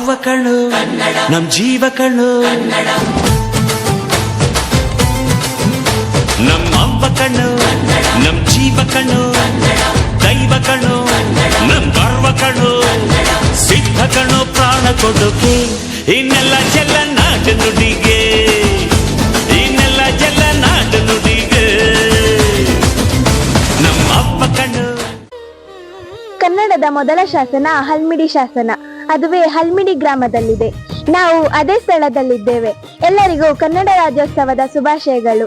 ಅವ್ವ ಕಣು ನಮ್ ಜೀವ ಕಣು ನಮ್ ಅವ್ವ ಕಣ್ಣು, ನಮ್ ಜೀವ ಕಣು ದೈವ ಕಣು ನಮ್ ಗರ್ವ ಕಣು ಸಿದ್ಧ ಕಣು ಪ್ರಾಣ ಕೊಡುಗೆ. ಇನ್ನೆಲ್ಲ ಚೆಲ್ಲ ನಾಟ ನುಡಿಗೆ. ಇನ್ನೆಲ್ಲ ಚೆಲ್ಲ ನಾಟ ನುಡಿಗೆ. ನಮ್ಮ ಕಣ್ಣು. ಕನ್ನಡದ ಮೊದಲ ಶಾಸನ, ಹಲ್ಮಿಡಿ ಶಾಸನ. ಅದುವೇ ಹಲ್ಮಿಡಿ ಗ್ರಾಮದಲ್ಲಿದೆ. ನಾವು ಅದೇ ಸ್ಥಳದಲ್ಲಿದ್ದೇವೆ. ಎಲ್ಲರಿಗೂ ಕನ್ನಡ ರಾಜ್ಯೋತ್ಸವದ ಶುಭಾಶಯಗಳು.